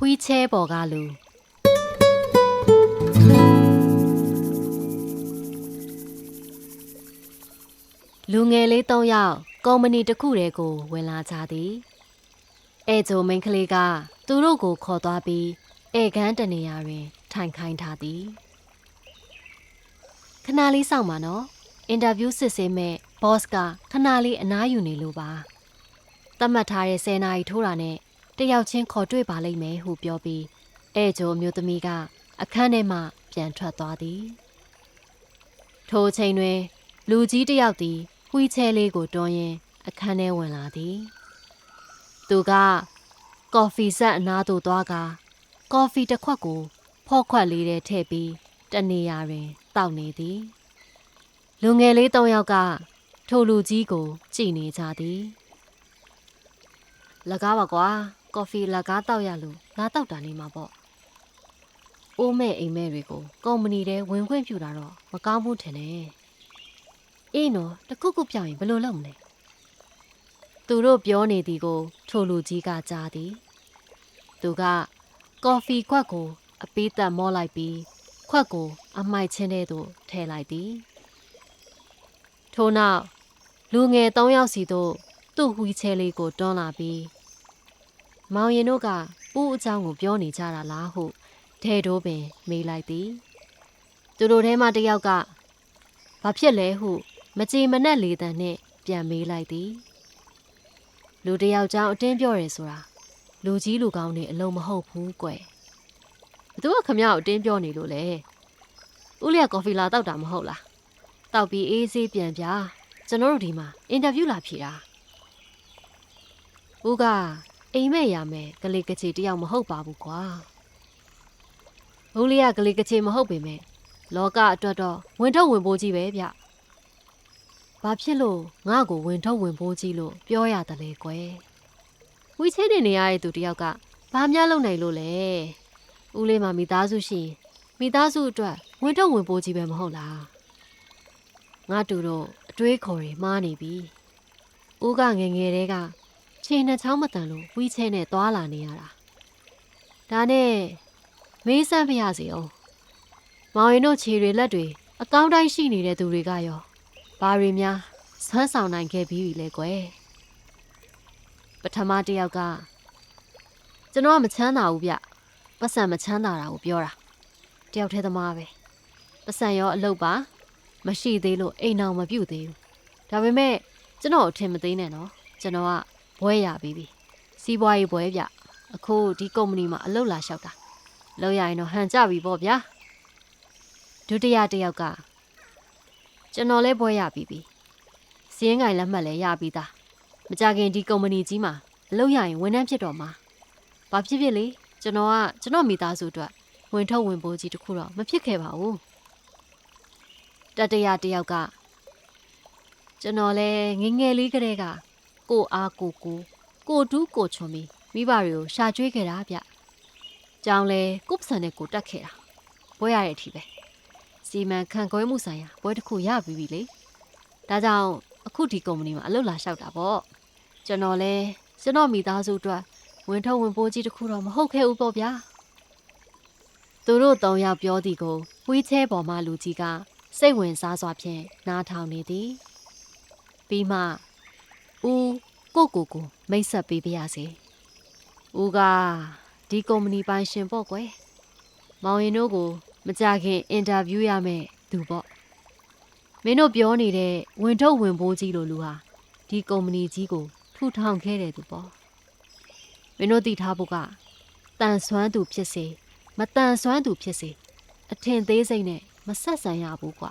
ဝှီချဲပေါ်ကလူလူငယ်လေး၃ယောက်ကုမ္ပဏီတစ်ခုတည်းကိုဝင်လာကြသည်အဲဂျိုမိန်းကလေးကသူတို့ကိုခေါ်သွားပြီးဧကန်းတနေရာတွင် ထိုင်ခိုင်းထားသည်ခဏလေးစောင့်ပါနော်အင်တာဗျူးစစ်ဆေးမဲ့ဘော့စ်ကခဏလေးအနားယူနေလို့ပါသတ်မှတ်ထားတဲ့10နာရီထိုးတာနဲ့ တယောက်ချင်းခေါ်တွေ့ပါလိမ့်မယ်ဟုပြောပြီးအဲဂျိုမျိုးသမီးကအခန်းထဲမှပြန်ထွက်သွားသည်ထိုအချိန်တွင် လူကြီးတစ်ယောက်သည်ဝှီချဲလေးကိုတွန်းရင်းအခန်းထဲဝင်လာသည် သူက ကော်ဖီဆက်အနားသို့သွားကာကော်ဖီတစ်ခွက်ကို ဖော့ခွက်လေးထဲထည့်ပြီးတနေရာတွင်တောက်နေသည်လူငယ်လေး၃ယောက်ကထိုလူကြီးကို ကြည်နေကြသည်လကားပါကွာ ကော်ဖီလကားတောက်ရလို့ငါတောက်တာနေမှာပေါ့အိုးမဲ့အိမ်မဲ့တွေကိုကုမ္ပဏီထဲဝင်ခွင့်ပြုတာတော့မကောင်းဘူးထင်တယ်အေးနော်တခုခုပြောင်းရင်ဘယ်လိုလုပ်မလဲသူတို့ပြောနေသည်ကိုထိုလူကြီးကကြားသည်သူကကော်ဖီခွက်ကိုအပေးသက်မောလိုက်ပြီးခွက်ကိုအမိုက်ချင်းထဲသို့ထည့်လိုက်သည်ထို့နောက်လူငယ်၃ယောက်စီတို့သူ့ဝှီချဲလေးကိုတွန်းလာပြီး မောင်ရင်တို့ကပူးအကြောင်းကိုပြောနေကြတာလားဟုဒဲတိုးပင်မေးလိုက်သည်သူတို့ထဲမှတစ်ယောက်ကဘာဖြစ်လဲဟု မကြည်မနှက်လေတံနှင့်ပြန်မေးလိုက်သည်လူတစ်ယောက်ကြောင့်အတင်းပြောရဲဆိုတာလူကြီးလူကောင်းတွေအလုံးမဟုတ်ဘူးကွယ်ဘသူကခမရကိုအတင်းပြောနေလို့လေဦးလျက်ကော်ဖီလာတောက်တာမဟုတ်လားတောက်ပြီးအေးဆေးပြန်ပြကျွန်တော်တို့ဒီမှာအင်တာဗျူးလာဖြေတာဦးက အိမ်မဲ့ရမယ်ကလေးကချေတယောက်မဟုတ်ပါဘူးကွာဦးလေးကကလေးကချေမဟုတ်ပေမဲ့လောကအတွက်တော့ဝင်ထုတ်ဝင်ပိုးကြီးပဲဗျဘာဖြစ်လို့ငါ့ကိုဝင်ထုတ်ဝင်ပိုးကြီးလို့ပြောရတယ်လေကွယ်ဝီချဲနေနေရတဲ့သူတယောက်ကဘာများလုပ်နိုင်လို့လဲဦးလေးမှမိသားစုရှိရင်မိသားစုအတွက်ဝင်ထုတ်ဝင်ပိုးကြီးပဲမဟုတ်လားငါတူတော့အတွေးခေါ်တွေမှားနေပြီ။ဦးကငယ်ငယ်တည်းက ခြေနှစ်ချောင်းမတန်လို့ဝီးချဲနဲ့သွာလာနေရတာ။ဒါနဲ့မေးစမ်းဖရစီအောင်။မောင်ရင်တို့ခြေတွေလက်တွေအကောင်းတိုင်းရှိနေတဲ့သူတွေကရောဘာတွေများဆွမ်းဆောင်နိုင်ခဲ့ပြီးပြီလဲကွယ်။ပထမတစ်ယောက်ကကျွန်တော်ကမချမ်းသာဘူးဗျ။ပတ်စံမချမ်းသာတာကိုပြောတာ။တယောက်တည်းသမားပဲ။ပတ်စံရောအလုပ်ပါမရှိသေးလို့အိမ်အောင်မပြုတ်သေးဘူးဒါပေမဲ့ကျွန်တော်အထင်မသေးနဲ့နော်ကျွန်တော်က ဘွဲရပြီးပြီစီးပွားရေးဘွဲဗျအခုဒီကုမ္ပဏီမှာအလုပ်လာလျှောက်တာလောက်ရရင်တော့ဟန်ကြပြီပေါ့ဗျာဒုတိယတစ်ယောက်ကကျွန်တော်လည်းဘွဲရပြီးပြီစီးရင်ငိုင်လက်မှတ်လည်းရပြီးသားမကြခင်ဒီကုမ္ပဏီကြီးမှာအလုပ်ရရင်ဝန်ထမ်းဖြစ်တော့မှာဘာဖြစ်ဖြစ်လေကျွန်တော်ကကျွန်တော်မိသားစုအတွက်ဝင်ထုတ်ဝင်ပိုးကြီးတစ်ခုတော့မဖြစ်ခဲ့ပါဘူးတတရတယောက်ကကျွန်တော်လဲငယ်ငယ်လေးကတည်းက ကိုအားကိုကိုကိုတူးကိုချွန်ပြီးမိဘတွေကိုရှာကျွေးခဲ့တာဗျ။ကြောင်လဲကုပ္ပစံနဲ့ကိုတက်ခဲ့တာ။ဘွဲရတဲ့အထိပဲ။စီမံခန့်ခွဲမှုဆိုင်ရာဘွဲတစ်ခုရပြီးပြီလေ။ဒါကြောင့်အခုဒီကုမ္ပဏီမှာအလုပ်လာလျှောက်တာပေါ့။ကျွန်တော်လဲကျွန်တော်မိသားစုအတွက်ဝင်ထုတ်ဝင်ပိုးကြီးတစ်ခုတော့မဟုတ်ခဲ့ဘူးပေါ့ဗျာ။သူတို့သုံးယောက်ပြောသည်ကိုဝီးချဲပေါ်မှာလူကြီးကစိတ်ဝင်စားစွာဖြင့်နားထောင်နေသည်ပြီးမှဦး ကိုကိုကိုမိတ်ဆက်ပေးပါရစေဦးကဒီကုမ္ပဏီပိုင်ရှင်ပေါ့ကွယ်မောင်ရင်တို့ကိုမကြခင်အင်တာဗျူးရမယ်သူပေါ့မင်းတို့ပြောနေတဲ့ဝင်ထုတ်ဝင်ပိုးကြီးလိုလူဟာဒီကုမ္ပဏီကြီးကိုထူထောင်ခဲ့တဲ့သူပေါ့မင်းတို့သိထားဖို့ကတန်ဆွမ်းသူဖြစ်စေမတန်ဆွမ်းသူဖြစ်စေအထင်သေးစိတ်နဲ့မဆက်ဆံရဘူးကွာ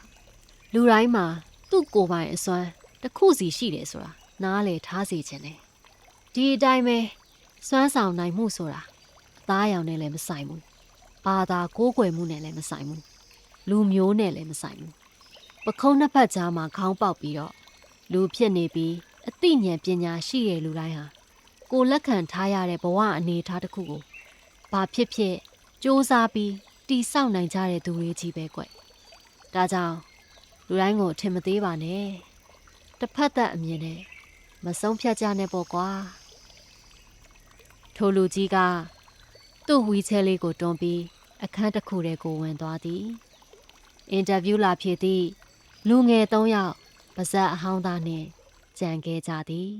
လူတိုင်းမှာသူ့ကိုယ်ပိုင်အစွမ်းတစ်ခုစီရှိတယ်ဆိုတာ နားလေထားစေခြင်းနဲ့ဒီအတိုင်းပဲစွမ်းဆောင်နိုင်မှုဆိုတာအသားရောင်နဲ့လည်းမဆိုင်ဘူးဘာသာကိုးကွယ်မှုနဲ့လည်းမဆိုင်ဘူးလူမျိုးနဲ့လည်းမဆိုင်ဘူးပခုံးနှစ်ဖက်ကြားမှာခေါင်းပေါက်ပြီးတော့လူဖြစ်နေပြီးအသိဉာဏ်ပညာရှိတဲ့လူတိုင်းဟာကိုယ်လက်ခံထားရတဲ့ဘဝအနေအထားတစ်ခုကိုဘာဖြစ်ဖြစ်စ조사ပြီးတီဆောက်နိုင်ကြတဲ့သူတွေကြီးပဲကွ။ဒါကြောင့်လူတိုင်းကိုအထင်မသေးပါနဲ့။တစ်ဖက်သက်အမြင်နဲ့ မဆုံးဖြတ်ကြနဲ့ပေါ့ကွာ။ထိုလူကြီးကသူ့ဝီချဲလေးကိုတွန်းပြီးအခန်းတစ်ခုထဲကိုဝင်သွားသည်အင်တာဗျူးလာဖြစ်သည့်လူငယ်၃ယောက်ပါဇက်အဟောင်းသားနှင့်ကြံခဲ့ကြသည်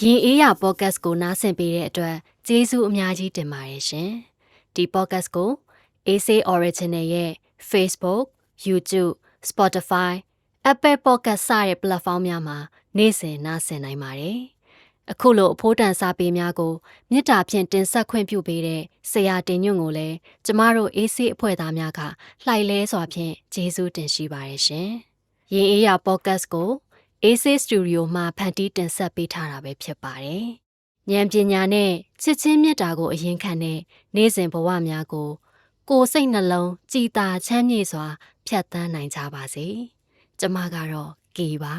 ရင်အေးရပေါ့ကတ်ကိုနားဆင်ပေးတဲ့အတွက်ကျေးဇူးအများကြီးတင်ပါတယ်ရှင်ဒီပေါ့ကတ်ကို AC Original ရဲ့ Facebook, YouTube, Spotify, Apple Podcast စတဲ့ platform များမှာနေ့စဉ်နှာစင်နိုင်ပါတယ်။အခုလိုအဖို့တန်စာပေများကိုမေတ္တာဖြင့်တင်ဆက်ခွင့်ပြုပေးတဲ့ဆရာတင်ညွန့်ကိုလည်းကျမတို့ AC အဖွဲ့သားများကလှိုက်လဲစွာဖြင့်ကျေးဇူးတင်ရှိပါတယ်ရှင်။ရင်အေးရ podcast ကို AC Studio မှာဖန်တီးတင်ဆက်ပေးထားတာပဲဖြစ်ပါတယ်။ဉာဏ်ပညာနဲ့ချစ်ချင်းမေတ္တာကိုအရင်ခံတဲ့နေ့စဉ်ဘဝများကို ကိုယ်စိတ်နှလုံးကြည်သာချမ်းမြေ့စွာ ဖြတ်သန်းနိုင်ကြပါစေ။ကျမကတော့ကေပါ